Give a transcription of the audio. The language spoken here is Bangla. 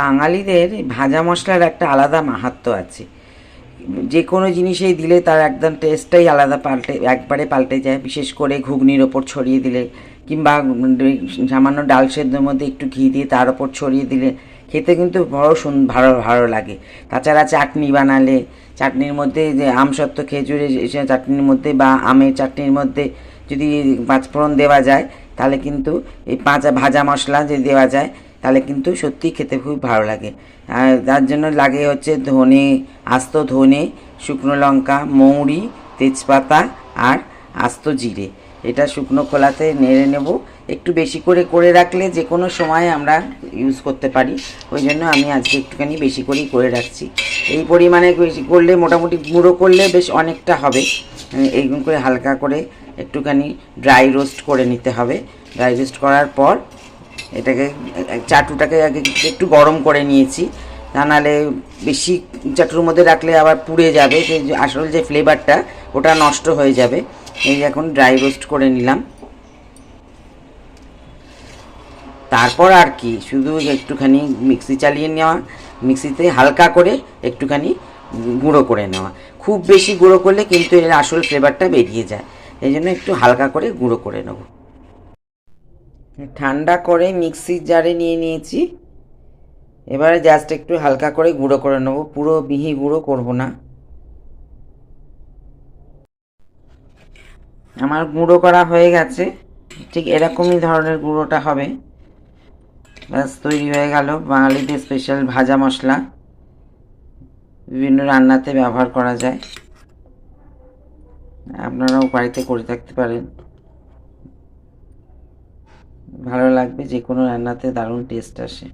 বাঙালিদের ভাজা মশলার একটা আলাদা মাহাত্ম্য আছে। যে কোনো জিনিসেই দিলে তার একদম টেস্টটাই আলাদা পাল্টে, একবারে পাল্টে যায়। বিশেষ করে ঘুগনির ওপর ছড়িয়ে দিলে কিংবা সামান্য ডাল সেদ্ধর মধ্যে একটু ঘি দিয়ে তার ওপর ছড়িয়ে দিলে খেতে কিন্তু বড় সুন, ভালো ভালো লাগে। তাছাড়া চাটনি বানালে চাটনির মধ্যে যে আমসত্ত্ব, খেজুরের চাটনির মধ্যে বা আমের চাটনির মধ্যে যদি পাঁচফোড়ন দেওয়া যায়, তাহলে কিন্তু এই পাঁচ ভাজা মশলা যে দেওয়া যায় তাহলে কিন্তু সত্যি খেতে খুব ভালো লাগে। আর তার জন্য লাগে হচ্ছে ধনে, আস্ত ধনে, শুকনো লঙ্কা, মৌরি, তেজপাতা আর আস্ত জিরে। এটা শুকনো খোলাতে নেড়ে নেব। একটু বেশি করে করে রাখলে যে কোনো সময় আমরা ইউজ করতে পারি। ওই জন্য আমি আজকে একটুখানি বেশি করেই করে রাখছি। এই পরিমাণে বেশি করলে, মোটামুটি গুঁড়ো করলে বেশ অনেকটা হবে। এইরকম করে হালকা করে একটুখানি ড্রাই রোস্ট করে নিতে হবে। ড্রাই রোস্ট করার পর এটাকে চাটুটাকে আগে একটু গরম করে নিয়েছি। তা নাহলে বেশি চাটুর মধ্যে রাখলে আবার পুড়ে যাবে। সেই আসল যে ফ্লেভারটা ওটা নষ্ট হয়ে যাবে। এই এখন ড্রাই রোস্ট করে নিলাম। তারপর আর কি, শুধু একটুখানি মিক্সি চালিয়ে নেওয়া, মিক্সিতে হালকা করে একটুখানি গুঁড়ো করে নেওয়া। খুব বেশি গুঁড়ো করলে কিন্তু এর আসল ফ্লেভারটা বেরিয়ে যায়। এই জন্য একটু হালকা করে গুঁড়ো করে নেব। ঠান্ডা করে মিক্সির জারে নিয়ে নিয়েছি। এবারে জাস্ট একটু হালকা করে গুঁড়ো করে নেব। পুরো মিহি গুঁড়ো করব না। আমার গুঁড়ো করা হয়ে গেছে। ঠিক এরকমই ধরনের গুঁড়োটা হবে। ব্যাস, তৈরি হয়ে গেল বাঙালিদের স্পেশাল ভাজা মশলা। বিভিন্ন রান্নাতে ব্যবহার করা যায়। আপনারাও বাড়িতে করে থাকতে পারেন। ভালো লাগবে যে কোনো রান্নাতে দারুণ টেস্ট আসে।